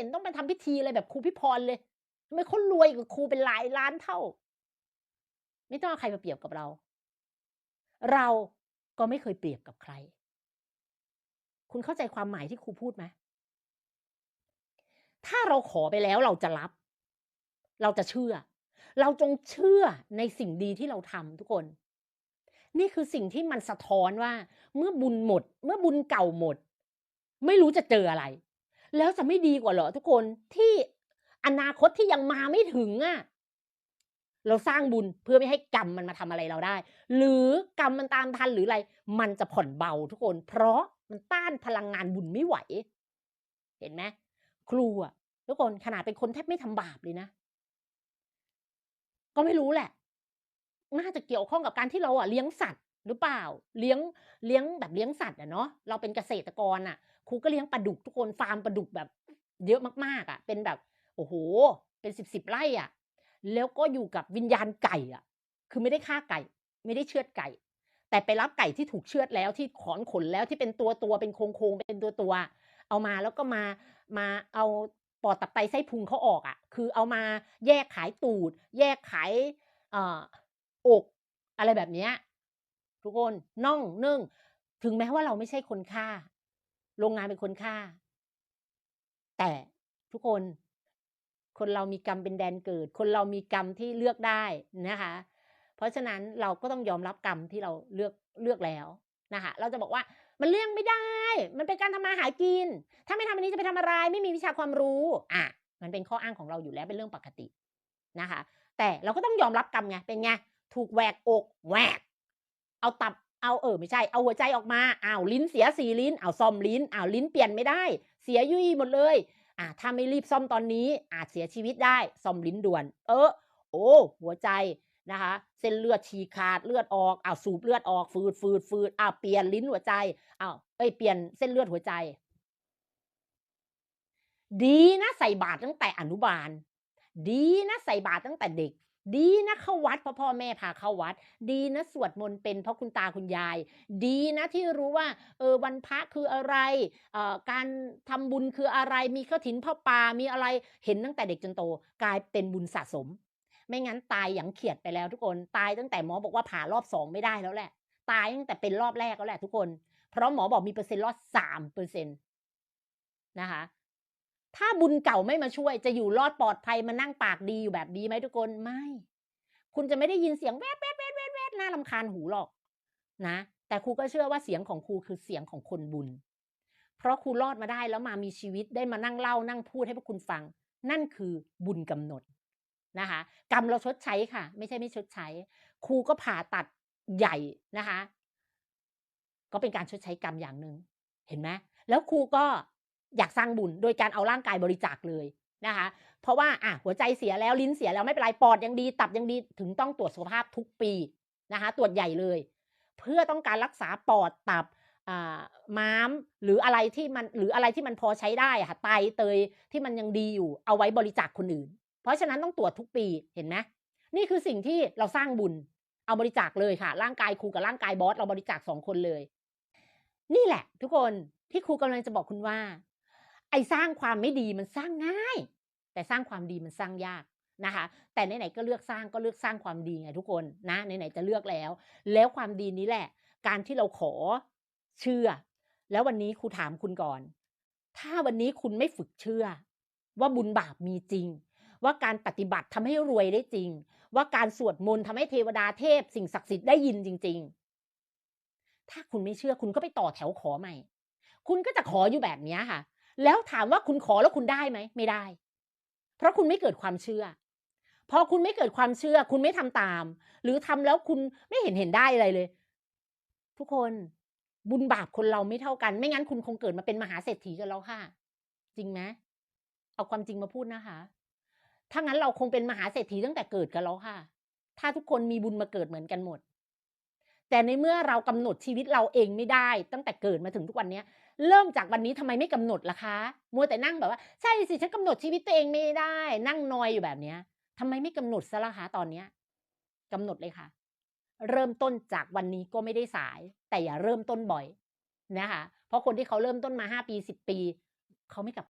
ห็นต้องไปทำพิธีอะไรแบบครูพี่พรเลยทำไมเขารวยกว่าครูเป็นหลายล้านเท่า ไม่ต้องเอาใครมาเปรียบกับเรา เราก็ไม่เคยเปรียบกับใคร คุณเข้าใจความหมายที่ครูพูดไหมถ้าเราขอไปแล้วเราจะรับ เราจะเชื่อ เราจงเชื่อในสิ่งดีที่เราทำทุกคน นี่คือสิ่งที่มันสะท้อนว่า เมื่อบุญหมด เมื่อบุญเก่าหมด ไม่รู้จะเจออะไร แล้วจะไม่ดีกว่าเหรอทุกคนที่อนาคตที่ยังมาไม่ถึงอะเราสร้างบุญเพื่อไม่ให้กรรมมันมาทำอะไรเราได้ หรือกรรมมันตามทันหรืออะไร มันจะผ่อนเบาทุกคน เพราะมันต้านพลังงานบุญไม่ไหว เห็นไหมครูอะทุกคนขนาดเป็นคนแทบไม่ทำบาปเลยนะ ก็ไม่รู้แหละ น่าจะเกี่ยวข้องกับการที่เราอะเลี้ยงสัตว์ หรือเปล่าเลี้ยงเลี้ยงแบบเลี้ยงสัตว์อะเนาะเราเป็นเกษตรกรอะครูก็เลี้ยงปลาดุกทุกคนฟาร์มปลาดุกแบบ เยอะมากๆอะเป็นแบบโอ้โห เป็นสิบสิบไร่อะแล้วก็อยู่กับวิญญาณไก่อะคือไม่ได้ฆ่าไก่ ไม่ได้เชือดไก่ แต่ไปรับไก่ที่ถูกเชือดแล้วที่ขอนขนแล้วที่เป็นตัวตัวเป็นโครงโครงเป็นตัวตัวเอามาแล้วก็มามาเอาปอดตับไตไส้พุงเขาออกอะ่ะ คือเอามาแยกขายตูด แยกขายเอ่ออกอะไรแบบเนี้ย ทุกคนน่องนึ่ง ถึงแม้ว่าเราไม่ใช่คนฆ่า โรงงานเป็นคนฆ่า แต่ทุกคน คนเรามีกรรมเป็นแดนเกิด คนเรามีกรรมที่เลือกได้นะคะ เพราะฉะนั้นเราก็ต้องยอมรับกรรมที่เราเลือกเลือกแล้วนะคะเราจะบอกว่ามันเลี่ยงไม่ได้ มันเป็นการทำมาหากิน ถ้าไม่ทำอันนี้จะไปทำอะไร ไม่มีวิชาความรู้ อะ มันเป็นข้ออ้างของเราอยู่แล้วเป็นเรื่องปกตินะคะ แต่เราก็ต้องยอมรับกรรมไง เป็นไง ถูกแหวกอกแหวก เอาตับเอาเออไม่ใช่ เอาหัวใจออกมาอ้าวลิ้นเสียสีลิ้นเอาซ่อมลิ้นอ้าวลิ้นเปลี่ยนไม่ได้ เสียยุ่ยหมดเลยอะถ้าไม่รีบซ่อมตอนนี้อาจเสียชีวิตได้ซ่อมลิ้นด่วน เออ โอ้หัวใจนะคะ เส้นเลือดฉีกขาดเลือดออกอ้าวสูบเลือดออกฟืดฟืดฟืดอ้าวเปลี่ยนลิ้นหัวใจอ้าวเอ้ยเปลี่ยนเส้นเลือดหัวใจ ดีนะใส่บาตรตั้งแต่อนุบาล ดีนะใส่บาตรตั้งแต่เด็ก ดีนะเข้าวัดเพราะพ่อแม่พาเข้าวัด ดีนะสวดมนต์เป็นเพราะคุณตาคุณยาย ดีนะที่รู้ว่าเออวันพระคืออะไรเอ่อการทำบุญคืออะไร มีข้าวถินพ่อปามีอะไรเห็นตั้งแต่เด็กจนโต กลายเป็นบุญสะสม ไม่งั้นตายอย่างเขียดไปแล้วทุกคนตายตั้งแต่หมอบอกว่าผ่ารอบสองไม่ได้แล้วแหละ ตายตั้งแต่เป็นรอบแรกแล้วแหละทุกคน เพราะหมอบอกมีเปอร์เซ็นต์รอดสามเปอร์เซ็นต์นะคะ ถ้าบุญเก่าไม่มาช่วย จะอยู่รอดปลอดภัยมานั่งปากดีอยู่แบบดีไหมทุกคนไม่ คุณจะไม่ได้ยินเสียงแวดแวดแวดแวดแวดน่าลำคาญหูหรอกนะ แต่ครูก็เชื่อว่าเสียงของครูคือเสียงของคนบุญ เพราะครูรอดมาได้แล้วมามีชีวิตได้มานั่งเล่านั่งพูดให้พวกคุณฟัง นั่นคือบุญกำหนดนะคะกรรมเราชดใช้ค่ะ ไม่ใช่ไม่ชดใช้ ครูก็ผ่าตัดใหญ่นะคะ ก็เป็นการชดใช้กรรมอย่างหนึ่งเห็นไหมแล้วครูก็ อยากสร้างบุญโดยการเอาร่างกายบริจาคเลยนะคะ เพราะว่าอะหัวใจเสียแล้วลิ้นเสียแล้วไม่เป็นไรปอดยังดี ตับยังดีถึงต้องตรวจสุขภาพทุกปีนะคะ ตรวจใหญ่เลย เพื่อต้องการรักษาปอดตับม้าม หรืออะไรที่มันหรืออะไรที่มันพอใช้ได้ค่ะไตเตยที่มันยังดีอยู่ เอาไว้บริจาคคนอื่น เพราะฉะนั้นต้องตรวจทุกปีเห็นไหมนี่คือสิ่งที่เราสร้างบุญ เอาบริจาคเลยค่ะ ร่างกายครูกับร่างกายบอสเราบริจาคสองคนเลย นี่แหละ ทุกคนที่ครูกำลังจะบอกคุณว่า ไอ้สร้างความไม่ดีมันสร้างง่าย แต่สร้างความดีมันสร้างยากนะคะ แต่ไหนๆก็เลือกสร้างก็เลือกสร้างความดีไงทุกคนนะไหนๆจะเลือกแล้ว แล้วความดีนี้แหละ การที่เราขอเชื่อ แล้ววันนี้ครูถามคุณก่อน ถ้าวันนี้คุณไม่ฝึกเชื่อ ว่าบุญบาปมีจริง ว่าการปฏิบัติทำให้รวยได้จริง ว่าการสวดมนต์ทำให้เทวดาเทพ สิ่งศักดิ์สิทธิ์ได้ยินจริง ๆ ถ้าคุณไม่เชื่อคุณก็ไปต่อแถวขอใหม่ คุณก็จะขออยู่แบบนี้ค่ะ แล้วถามว่าคุณขอแล้วคุณได้ไหมไม่ได้ เพราะคุณไม่เกิดความเชื่อ พอคุณไม่เกิดความเชื่อ คุณไม่ทำตาม หรือทำแล้วคุณไม่เห็นเห็นได้อะไรเลย ทุกคนบุญบาปคนเราไม่เท่ากัน ไม่งั้นคุณคงเกิดมาเป็นมหาเศรษฐีกันแล้วค่ะ จริงไหมเอาความจริงมาพูดนะคะ ถ้างั้นเราคงเป็นมหาเศรษฐีตั้งแต่เกิดกันแล้วค่ะ ถ้าทุกคนมีบุญมาเกิดเหมือนกันหมด แต่ในเมื่อเรากำหนดชีวิตเราเองไม่ได้ ตั้งแต่เกิดมาถึงทุกวันเนี้ยเริ่มจากวันนี้ทำไมไม่กำหนดล่ะคะ มัวแต่นั่งแบบว่าใช่สิฉันกำหนดชีวิตตัวเองไม่ได้ นั่งนอยอยู่แบบเนี้ยทำไมไม่กำหนดซะล่ะคะตอนเนี้ยกำหนดเลยค่ะ เริ่มต้นจากวันนี้ก็ไม่ได้สาย แต่อย่าเริ่มต้นบ่อยนะคะ เพราะคนที่เขาเริ่มต้นมาห้าปีสิบปี เขาไม่กลับ